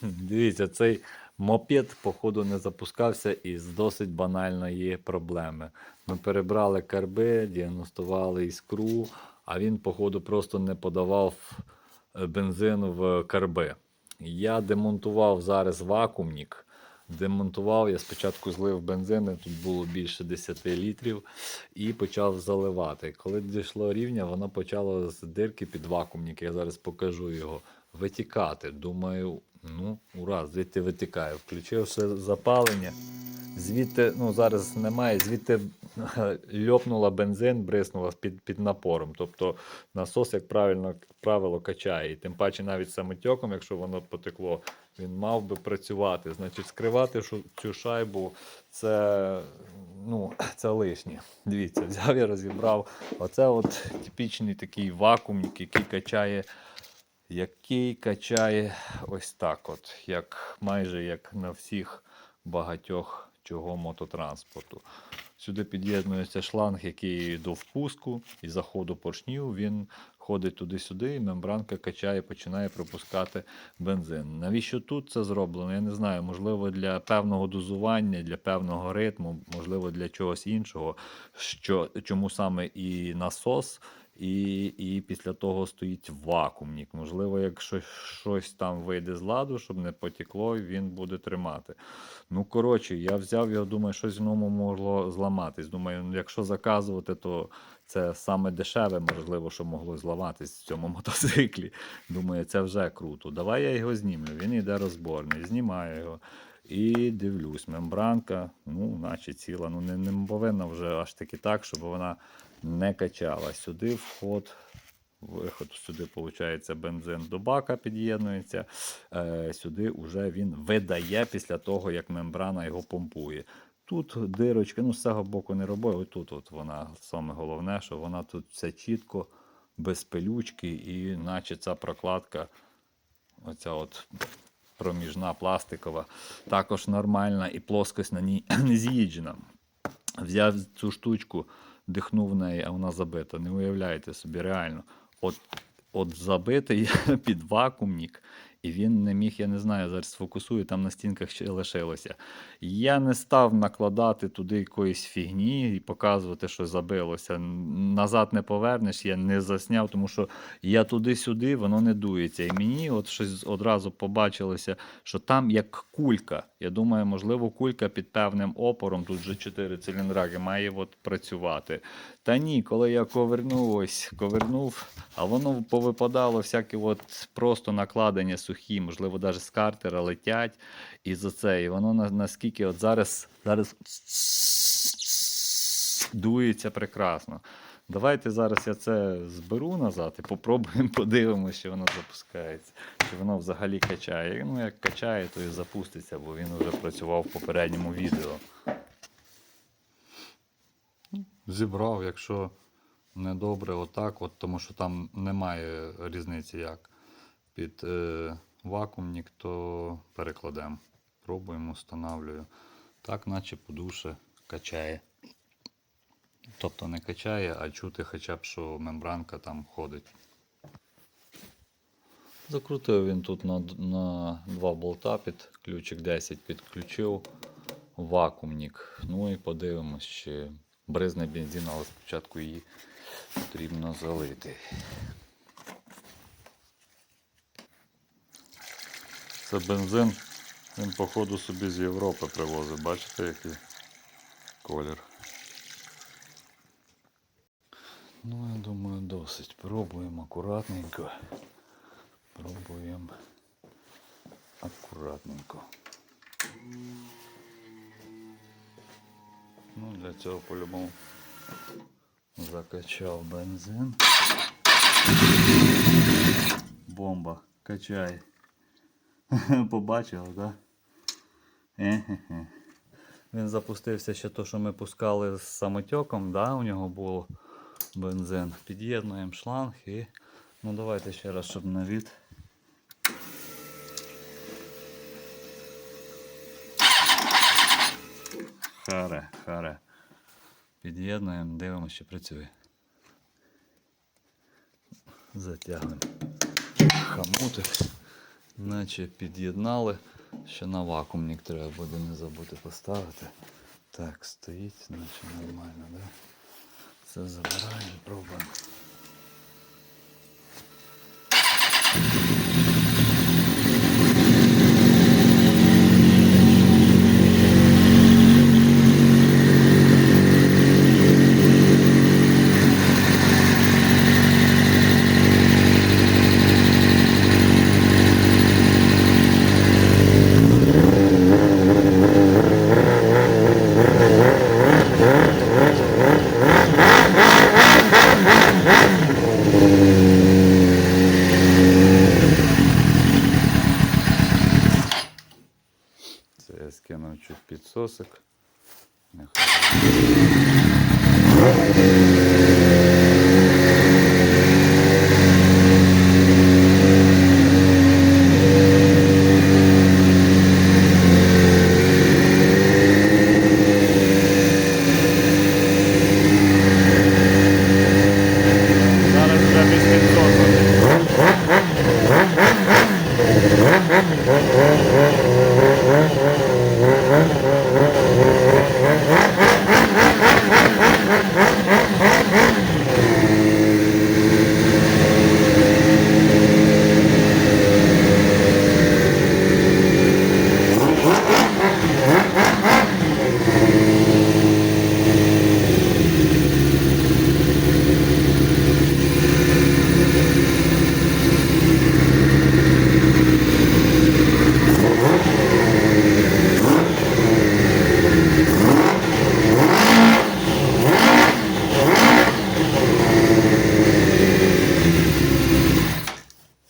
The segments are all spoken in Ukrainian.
Дивіться, цей мопед, походу, не запускався із досить банальної проблеми. Ми перебрали карби, діагностували іскру, а він, походу, просто не подавав е, бензин в карби. Я демонтував зараз вакуумник. Демонтував, я спочатку злив бензин, тут було більше 10 літрів, і почав заливати. Коли дійшло рівня, воно почало з дирки під вакуумник, я зараз покажу його, витікати. Думаю, ну, ура, звідти витікає. Включивши запалення, звідти, ну зараз немає, звідти льопнула бензин, бриснула під, під напором. Тобто насос, як правильно, правило, качає. І тим паче навіть самотьоком, якщо воно потекло, він мав би працювати. Значить, скривати цю шайбу це, ну, це лишнє. Дивіться, взяв я розібрав. Оце от типічний такий вакуумник, який качає. Який качає ось так, от, як майже як на всіх багатьох чого мототранспорту. Сюди під'єднується шланг, який до впуску і заходу поршнів. Він ходить туди-сюди, і мембранка качає, починає пропускати бензин. Навіщо тут це зроблено? Я не знаю. Можливо, для певного дозування, для певного ритму, можливо, для чогось іншого. Що, чому саме і насос, і, і після того стоїть вакуумник. Можливо, якщо щось там вийде з ладу, щоб не потекло, він буде тримати. Ну, коротше, я взяв його, думаю, щось в ньому могло зламатись. Думаю, ну, якщо заказувати, то це саме дешеве, можливо, що могло зламатись в цьому мотоциклі. Думаю, це вже круто. Давай я його знімлю. Він йде розборний. Знімаю його. І дивлюсь, мембранка, ну, наче ціла. Ну, не, не повинна вже аж таки так, щоб вона не качала. Сюди вход, виход, сюди, виходить, бензин до бака під'єднується. Е, сюди вже він видає після того, як мембрана його помпує. Тут дирочка, ну з цього боку не робив, тут от вона саме головне, що вона тут все чітко, без пилючки, і наче ця прокладка, оця от проміжна пластикова, також нормальна і плоскость на ній не з'їджена. Взяв цю штучку, дихнув в неї, а вона забита. Не уявляєте собі, реально. От, от забитий під вакуумник, і він не міг, я не знаю, зараз сфокусую, там на стінках ще лишилося. Я не став накладати туди якоїсь фігні і показувати, що забилося. Назад не повернеш, я не засняв, тому що я туди-сюди, воно не дується. І мені от щось одразу побачилося, що там як кулька. Я думаю, можливо, кулька під певним опором, тут же 4 циліндраги, має от працювати. Та ні, коли я ковернув, ось ковернув, а воно повипадало всякі от просто накладення сухі, можливо, навіть з картера летять. І за це, і воно на- наскільки от зараз, зараз дується прекрасно. Давайте зараз я це зберу назад і попробуємо подивимося, чи воно запускається, чи воно взагалі качає. Ну, як качає, то і запуститься, бо він вже працював в попередньому відео. Зібрав, якщо недобре, отак, от, тому що там немає різниці як під е, вакуумник, то перекладемо. Пробуємо, встановлюю. Так, наче подуше качає. Тобто не качає, а чути хоча б, що мембранка там ходить. Закрутив він тут на, на два болта під ключик 10 підключив вакуумник. Ну і подивимось, чи бризне бензин, але спочатку її потрібно залити. Це бензин, він, походу, собі з Європи привозить. Бачите, який колір. Ну, я думаю, досить. Пробуємо акуратненько. Пробуємо акуратненько. Ну, для цього по-любому закачав бензин. Бомба. Качай. Побачили, так? Да? Він запустився ще то, що ми пускали з самотеком, да? у нього був бензин. Під'єднуємо шланг і. Ну давайте ще раз, щоб на від. Харе, харе. Під'єднуємо, дивимося, чи працює. Затягнемо. Хамутик. Наче під'єднали. Ще на вакуумник треба буде не забути поставити. Так, стоїть, наче нормально, да? Все забираємо, пробуємо. Скинув чуть підсосик. Нехай. Зараз вже без підсосок.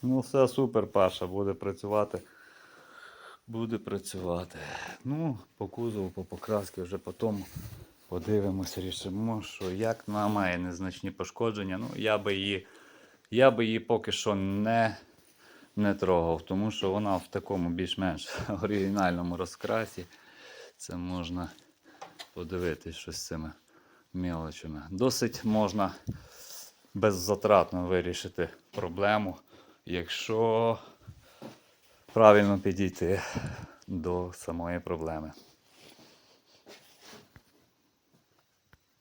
Ну, все супер, Паша, буде працювати. Буде працювати. Ну, по кузову, по покрасці вже потім подивимося, рішимо, що як вона має незначні пошкодження. Ну, я би її, я би її поки що не, не трогав, тому що вона в такому більш-менш оригінальному розкрасі. Це можна подивитись що з цими мелочами. Досить можна беззатратно вирішити проблему, якщо правильно підійти до самої проблеми.